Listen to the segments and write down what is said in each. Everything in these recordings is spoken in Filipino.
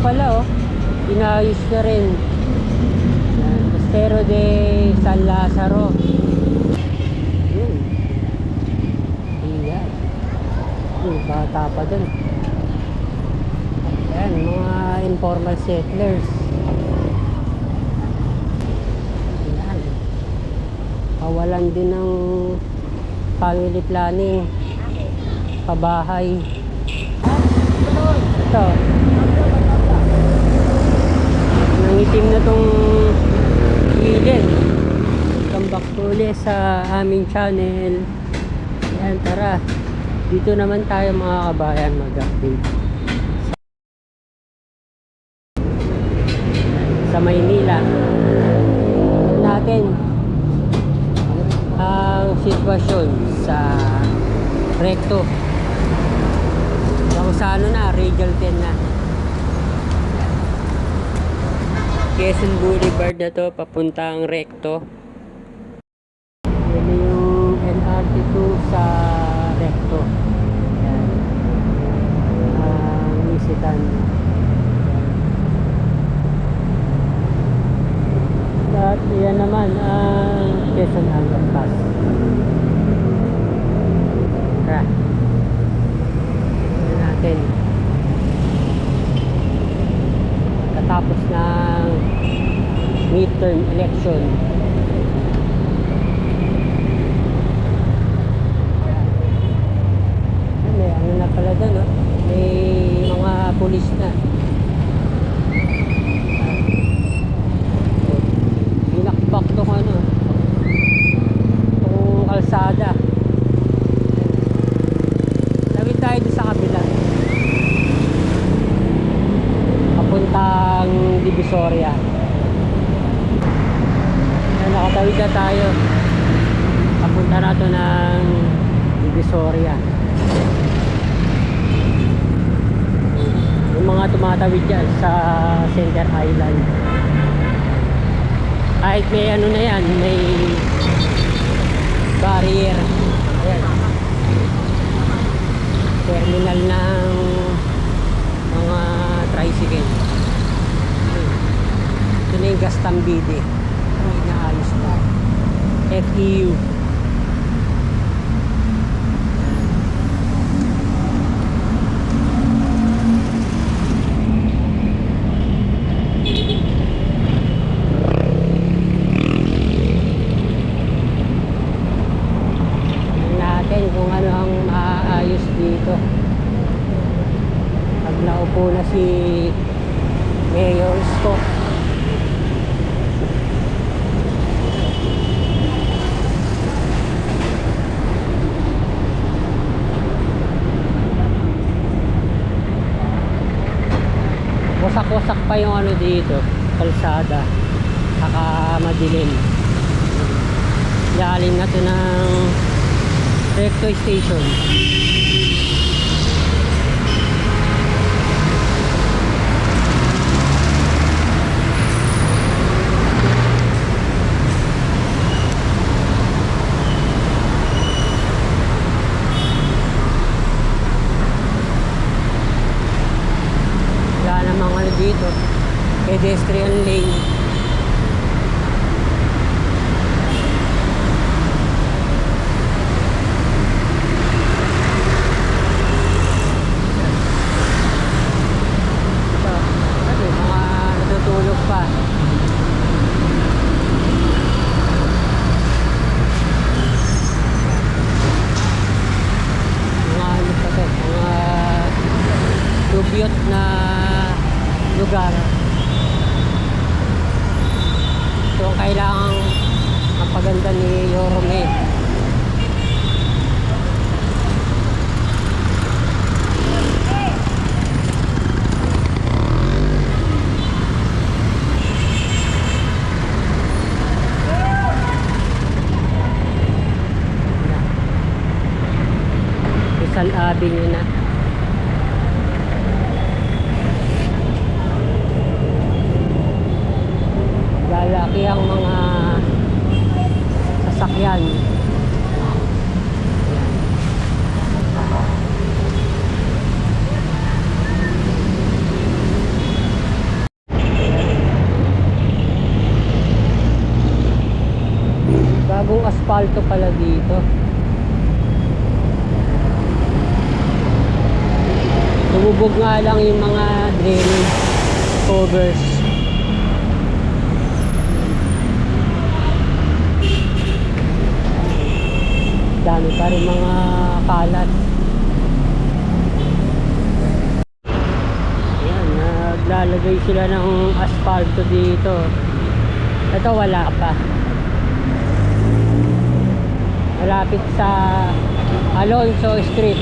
pala oh. Inayos na rin. Yan. De San Lazaro. Yun. Iyan. Yun, bata pa dun. Yan, mga informal settlers. Yan. Kawalan din ng family planning. Pabahay. Ito. Nangitim na tong gilid. Welcome back ulit sa aming channel. Yan, tara. Dito naman tayo mga kabayan mag-update. Sa Maynila. Tingnan natin ang sitwasyon sa recto. Kung sa ano na, Regal 10 na. Quezon Boulevard na to, papuntang recto. Yan yung LRT2 sa recto. Yan. Ang isitan. Yan. At yan naman ang Quezon election. Tumatawid dyan sa Center Island. Kahit may ano na yan, may barrier. Ayan. Terminal ng mga tricycle. Ito na yung Gastambide. Inaayos na. FEU. Tingnan natin kung ano ang maaayos dito. Pag naupo na si Mayor Scott. Wasak-wasak pa yung ano dito, kalsada. Saka madilim. Galing na to ng Recto Station. Pedestrian lane. sabi nyo na. Lalaki ang mga sasakyan. Bagong aspalto pala dito. Lumubog nga lang yung mga drainage covers. Dami pa rin mga kalat. Ayan, naglalagay sila ng asfalto dito. Ito wala pa. Malapit sa Alonso Street.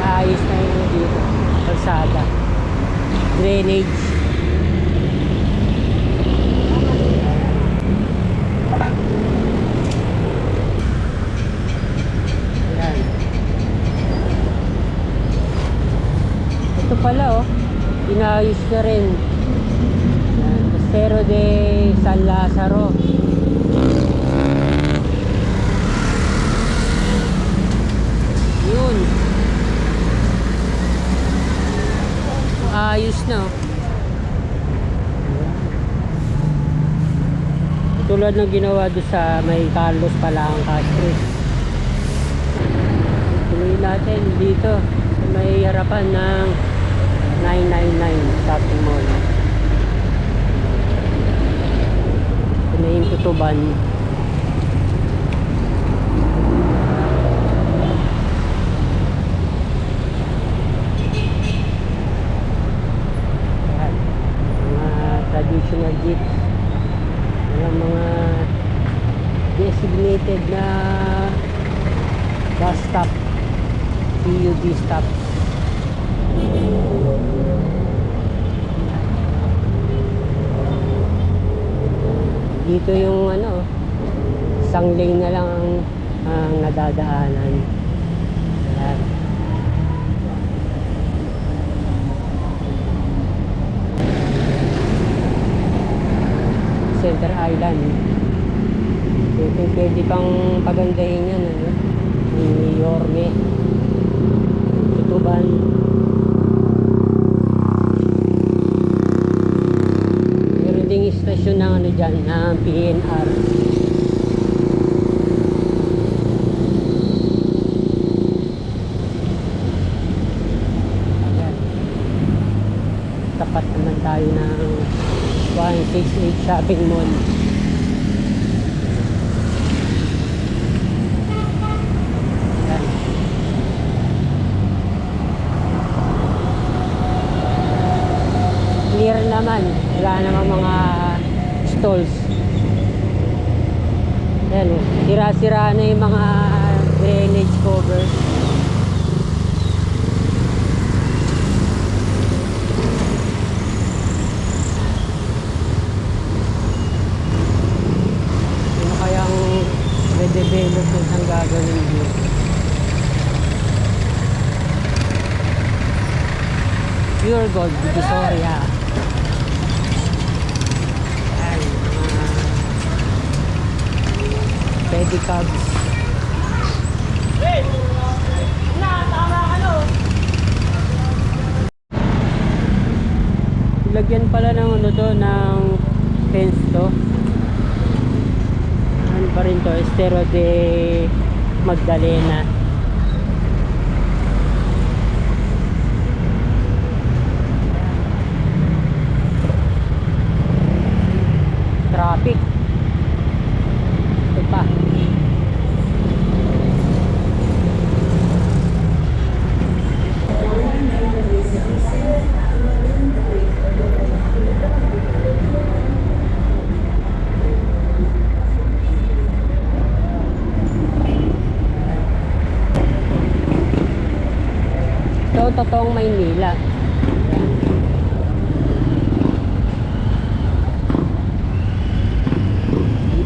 Naayos na yung dito. Kalsada. Drainage. Ayan. Ito pala oh. Inayos na rin. Ayan. Estero de San Lazaro. Yun. Ayos na oh. Tulad ng ginawa doon sa may Carlos Palang Castro. Tuloy natin dito sa may harapan ng 999 shopping mall. Ito na yung tutuban. Traditional jeeps. Mga designated na bus stop PUD stop. Dito yung ano isang lane na lang ang, ang nadadaanan Ayan. Center Island. Pwede, pwede pang pagandahin yan ano ni Yorme. Tutuban. Meron ding istasyon ng ano dyan ng PNR Ayan. tapat naman tayo ng 168 shopping mall. Clear naman. Wala namang mga stalls. Yan oh. sira-sira na yung mga drainage covers ano kayang redevelopment ang gagawin dito Pure Gold Divisoria. Ayan, mga pedicabs. Lagyan pala ng ano to, ng fence to. Ano pa rin to? Estero de Magdalena. topic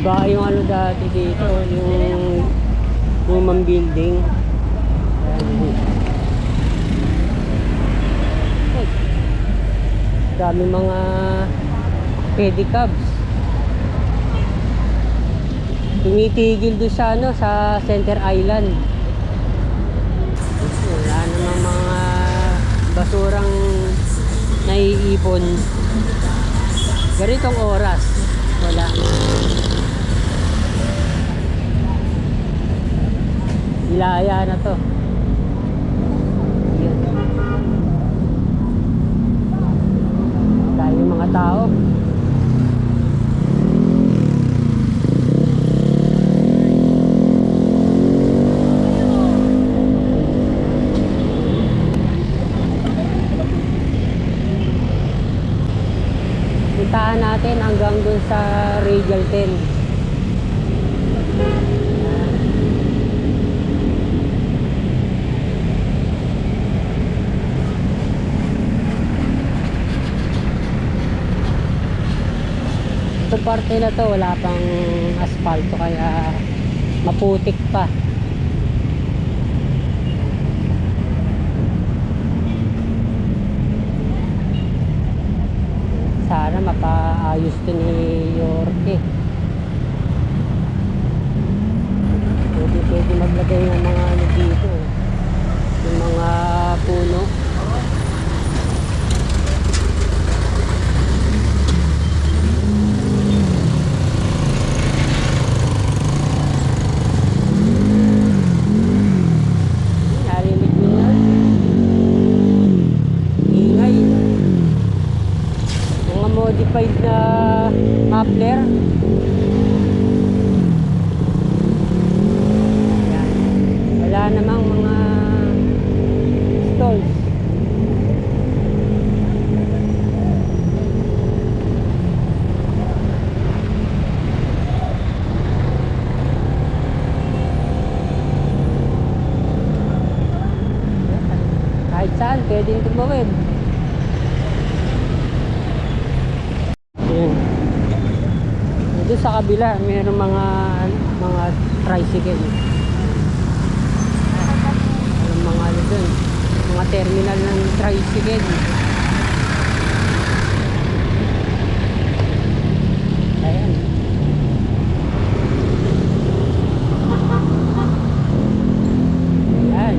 Iba yung ano dati dito, yung Roman building. Ay, Dami mga pedicabs. Tumitigil doon sa ano, sa Center Island. Wala namang mga basurang naiipon. Ganitong oras, wala. Ilaya na to. Yun. Dahil mga tao. Puntahan natin hanggang dun sa Radial 10. Ito parte na to, wala pang asfalto kaya maputik pa. Sana mapaayos to ni Yorke. Pwede, pwede maglagay ng mga ano dito. Yung mga puno. Narinig mo yun? Ingay. Mga modified na muffler. Yan. Wala namang mga stalls. Kahit saan, tumawid. Ayan. Doon sa kabila, mayroong mga mga tricycle. Ang mga ano doon, mga terminal ng tricycle. Ayan. Ayan.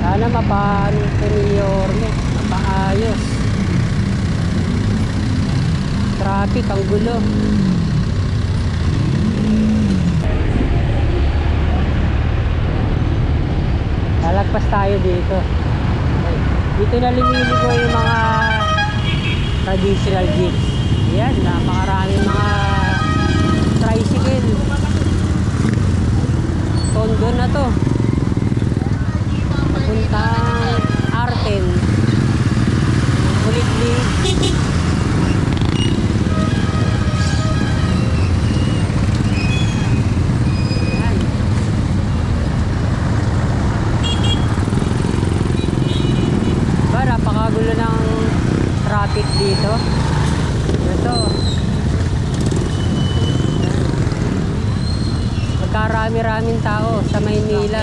Sana mapaano ito ni Yorme, mapaayos. Traffic, ang gulo. Lalagpas tayo dito. Dito na lumiligo yung mga traditional jeeps. Yan, napakaraming mga tricycle. Tondo na to. Papuntang Arten. Ulitli. Yan. Magkarami-raming tao sa Maynila.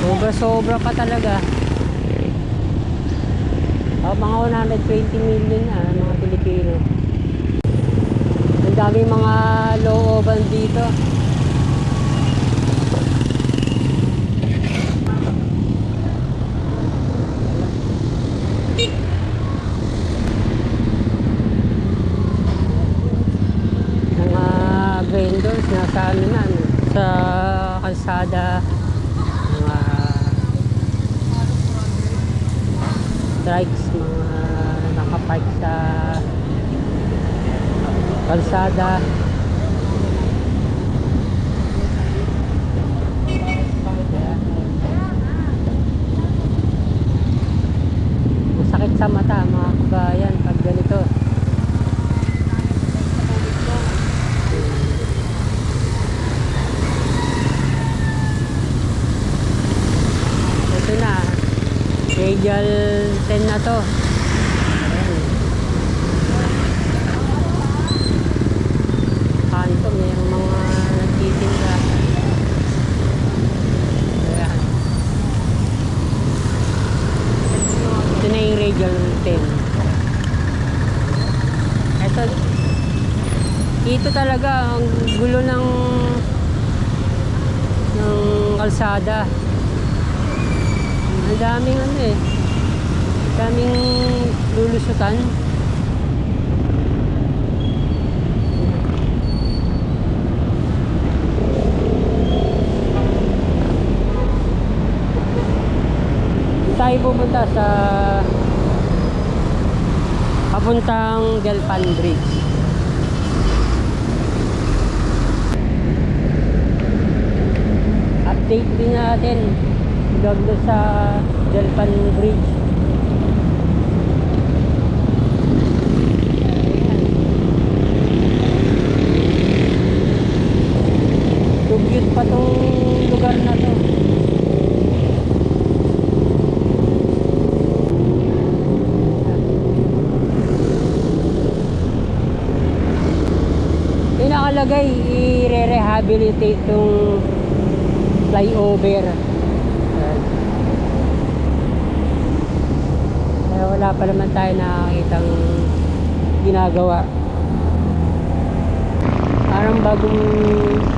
Sobra-sobra pa talaga. Oh, mga 120 million na mga Pilipino. Ang dami mga looban dito. Mga vendors nasa ano na, ano, sa kalsada. Mga strikes, mga nakapark sa kalsada. Masakit sa mata mga kabayan pag ganito. Ito na. Radial 10 na to. Kanto, mayroong mga nagtitinda. Ito na yung radial 10. Ito, Ito talaga ang gulo ng ng kalsada. Daming ano eh. Daming lulusutan. tayo pupunta sa papuntang Delpan Bridge. Update din natin vlog doon sa Delpan Bridge. Dugyot pa tong lugar na to. Yung nakalagay, i-rehabilitate tong flyover. Ayan. Kaya wala pa naman tayo nakakitang ginagawa. Parang bagong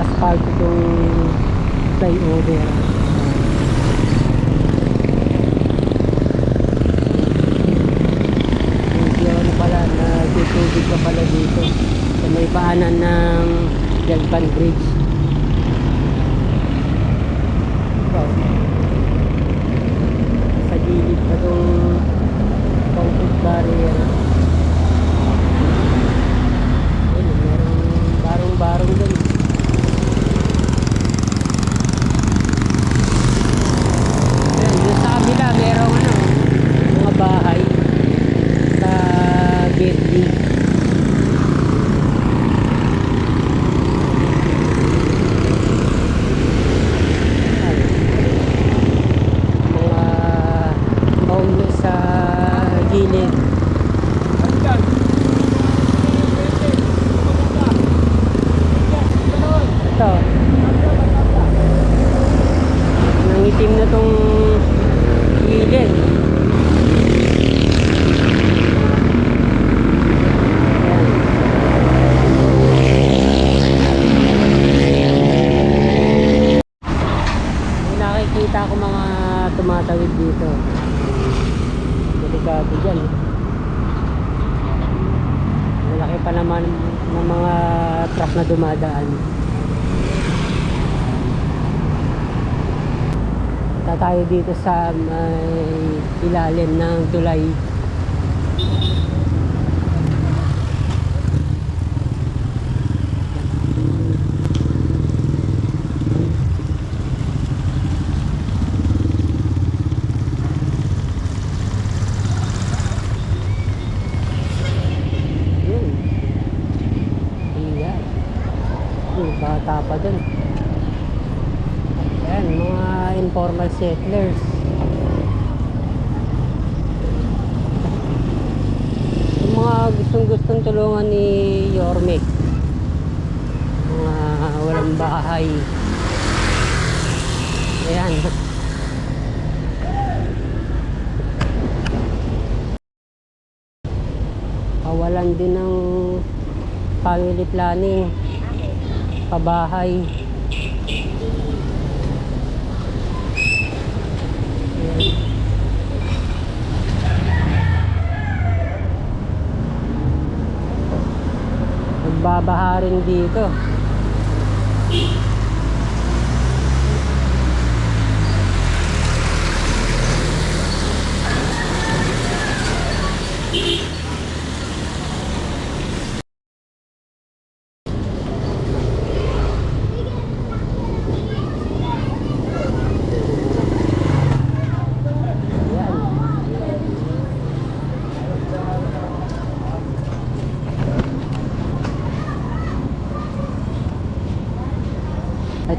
asphalt itong flyover. Ano pala, nagtutubig ka pala dito. Sa may paanan ng Jalpan Bridge. Wow. Sa gilid pa itong concrete barrier. Ayun, merong barong-barong dun. Ayun, dun sa kabila, merong ano, mga bahay sa gate D. mga bauli sa gilid. Ito. Nangitim na tong gilid. Ayan. May nakikita ko mga tumatawid dito. Delikado dyan. eh. Malaki pa naman ng mga truck na dumadaan. Punta tayo dito sa may ilalim ng tulay. Bata pa dun. Ayan, mga informal settlers. Yung mga gustong gustong tulungan ni Yorme. Mga walang bahay. Ayan. Kawalan din ng family planning. Pabahay. Ayan. Nagbabaha rin dito.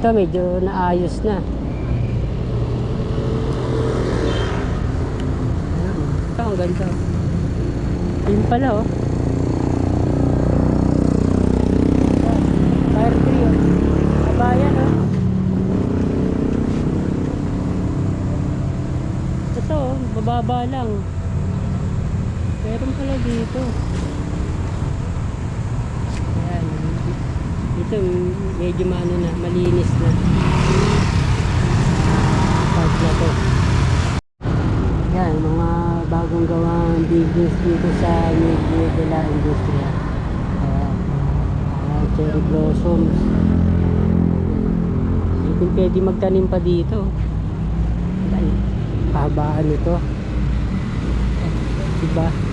Ito medyo naayos na. Ito ang ganda. Yun pala oh. Fire tree oh. Kabayan oh. Ito oh, bababa lang. Meron pala dito. Ayan, Ito, medyo maano na, malinis na. Park na to. Yan, mga bagong gawang buildings dito sa Medio de la Industria. Ah, cherry blossoms. Hindi kung pwede magtanim pa dito. Kahabaan nito. Diba?